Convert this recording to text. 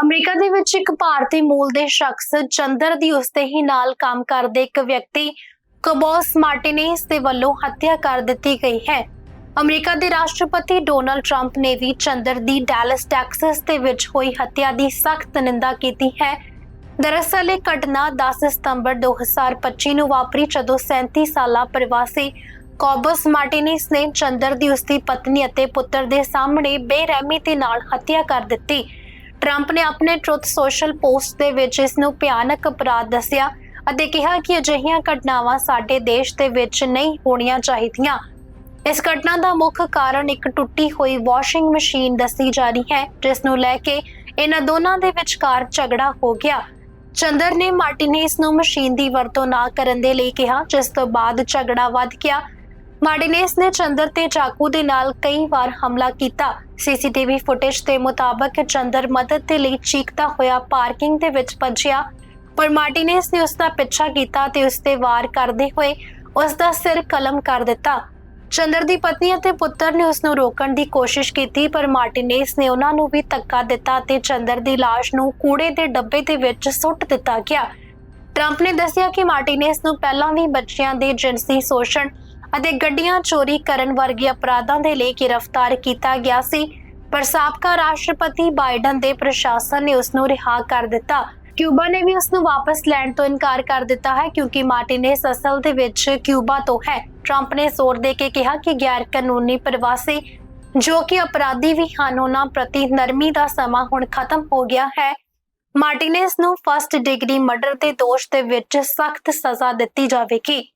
America ਦੇ ਵਿੱਚ ਇੱਕ ਭਾਰਤੀ ਮੂਲ ਦੇ ਸ਼ਖਸ ਚੰਦਰ ਦੀ ਉਸਦੇ ਹੀ ਨਾਲ ਕੰਮ ਕਰਦੇ ਇੱਕ ਵਿਅਕਤੀ ਕਬੋਸ ਮਾਰਟੀਨੇਸ ਦੇ ਵੱਲੋਂ ਹੱਤਿਆ ਕਰ ਦਿੱਤੀ ਗਈ ਹੈ। ਅਮਰੀਕਾ ਦੇ ਰਾਸ਼ਟਰਪਤੀ ਡੋਨਲਡ ਟਰੰਪ ਨੇ ਵੀ ਚੰਦਰ ਦੀ ਡੈਲਸ, ਟੈਕਸਸ ਦੇ ਵਿੱਚ ਹੋਈ ਹੱਤਿਆ ਦੀ ਸਖਤ ਨਿੰਦਾ ਕੀਤੀ ਹੈ। ਦਰਅਸਲ ਇਹ ਘਟਨਾ 10 ਸਤੰਬਰ 2025 ਨੂੰ ਵਾਪਰੀ ਜਦੋਂ 37 ਸਾਲਾ ਪ੍ਰਵਾਸੀ ਕੋਬਸ ਮਾਰਟੀਨਿਸ ਨੇ ਚੰਦਰ ਦੀ ਉਸਦੀ ਪਤਨੀ ਅਤੇ ਪੁੱਤਰ ਦੇ ਸਾਹਮਣੇ ਬੇਰਹਿਮੀ ਦੇ ਨਾਲ ਹੱਤਿਆ ਕਰ ਦਿੱਤੀ। ਟਰੰਪ ਨੇ ਆਪਣੇ ਟਰੁੱਥ ਸੋਸ਼ਲ ਪੋਸਟ ਦੇ ਵਿੱਚ ਇਸ ਨੂੰ ਭਿਆਨਕ ਅਪਰਾਧ ਦੱਸਿਆ ਅਤੇ ਕਿਹਾ ਕਿ ਅਜਿਹੀਆਂ ਘਟਨਾਵਾਂ ਸਾਡੇ ਦੇਸ਼ ਦੇ ਵਿੱਚ ਨਹੀਂ ਹੋਣੀਆਂ ਚਾਹੀਦੀਆਂ। ਇਸ ਘਟਨਾ ਦਾ ਮੁੱਖ ਕਾਰਨ ਇੱਕ ਟੁੱਟੀ ਹੋਈ ਵਾਸ਼ਿੰਗ ਮਸ਼ੀਨ ਦੱਸੀ ਜਾ ਰਹੀ ਹੈ ਜਿਸ ਨੂੰ ਲੈ ਕੇ ਇਹਨਾਂ ਦੋਨਾਂ ਦੇ ਵਿਚਕਾਰ ਝਗੜਾ ਹੋ ਗਿਆ। ਚੰਦਰ ਨੇ ਮਾਰਟੀਨੇਸ ਨੂੰ ਮਸ਼ੀਨ ਦੀ ਵਰਤੋਂ ਨਾ ਕਰਨ ਦੇ ਲਈ ਕਿਹਾ, ਜਿਸ ਤੋਂ ਬਾਅਦ ਝਗੜਾ ਵੱਧ ਗਿਆ ਮਾਰਟੀਨੇਸ ਨੇ ਚੰਦਰ ਤੇ ਚਾਕੂ ਦੇ ਨਾਲ ਕਈ ਵਾਰ ਹਮਲਾ ਕੀਤਾ। ਸੀਸੀਟੀਵੀ ਫੁਟੇਜ ਦੇ ਮੁਤਾਬਕ ਚੰਦਰ ਮਦਦ ਦੇ ਲਈ ਚੀਕਦਾ ਹੋਇਆ ਪਾਰਕਿੰਗ ਦੇ ਵਿੱਚ ਭੱਜਿਆ, ਪਰ ਮਾਰਟੀਨੇਸ ਨੇ ਉਸ ਦਾ ਪਿੱਛਾ ਕੀਤਾ ਤੇ ਉਸ ਤੇ ਵਾਰ ਕਰਦੇ ਹੋਏ ਉਸ ਦਾ ਸਿਰ ਕਲਮ ਕਰ ਦਿੱਤਾ। ਚੰਦਰ ਦੀ ਪਤਨੀ ਅਤੇ ਪੁੱਤਰ ਨੇ ਉਸ ਨੂੰ ਰੋਕਣ ਦੀ ਕੋਸ਼ਿਸ਼ ਕੀਤੀ, ਪਰ ਮਾਰਟੀਨੇਸ ਨੇ ਉਹਨਾਂ ਨੂੰ ਵੀ ਧੱਕਾ ਦਿੱਤਾ ਤੇ ਚੰਦਰ ਦੀ ਲਾਸ਼ ਨੂੰ ਕੂੜੇ ਦੇ ਡੱਬੇ ਦੇ ਵਿੱਚ ਸੁੱਟ ਦਿੱਤਾ ਗਿਆ। ਟਰੰਪ ਨੇ ਦੱਸਿਆ ਕਿ ਮਾਰਟੀਨੇਸ ਨੂੰ ਪਹਿਲਾਂ ਵੀ ਬੱਚਿਆਂ ਦੇ ਜਿਨਸੀ ਸ਼ੋਸ਼ਣ ਅਤੇ ਗੱਡੀਆਂ ਚੋਰੀ ਕਰਨ ਵਰਗੇ ਅਪਰਾਧਾਂ ਦੇ ਲਈ ਗ੍ਰਿਫਤਾਰ ਕੀਤਾ ਗਿਆ ਸੀ। ਪਰ ਸਾਬਕਾ ਰਾਸ਼ਟਰਪਤੀ ਬਾਈਡਨ ਦੇ ਪ੍ਰਸ਼ਾਸਨ ਨੇ ਉਸ ਨੂੰ ਰਿਹਾ ਕਰ ਦਿੱਤਾ। ਕਿਊਬਾ ਨੇ ਵੀ ਉਸ ਨੂੰ ਵਾਪਸ ਲੈਣ ਤੋਂ ਇਨਕਾਰ ਕਰ ਦਿੱਤਾ ਹੈ, ਕਿਉਂਕਿ ਮਾਰਟੀਨੇਸ ਅਸਲ ਦੇ ਵਿੱਚ ਕਿਊਬਾ ਤੋਂ ਹੈ। ਟਰੰਪ ਨੇ ਜ਼ੋਰ ਦੇ ਕੇ ਕਿਹਾ ਕਿ ਗੈਰ ਕਾਨੂੰਨੀ ਪ੍ਰਵਾਸੀ ਜੋ ਕਿ ਅਪਰਾਧੀ ਵੀ ਹਨ, ਉਹਨਾਂ ਪ੍ਰਤੀ ਨਰਮੀ ਦਾ ਸਮਾਂ ਹੁਣ ਖਤਮ ਹੋ ਗਿਆ ਹੈ। ਮਾਰਟੀਨੇਸ ਨੂੰ ਫਸਟ ਡਿਗਰੀ ਮਰਡਰ ਦੇ ਦੋਸ਼ ਦੇ ਵਿੱਚ ਸਖਤ ਸਜ਼ਾ ਦਿੱਤੀ ਜਾਵੇਗੀ।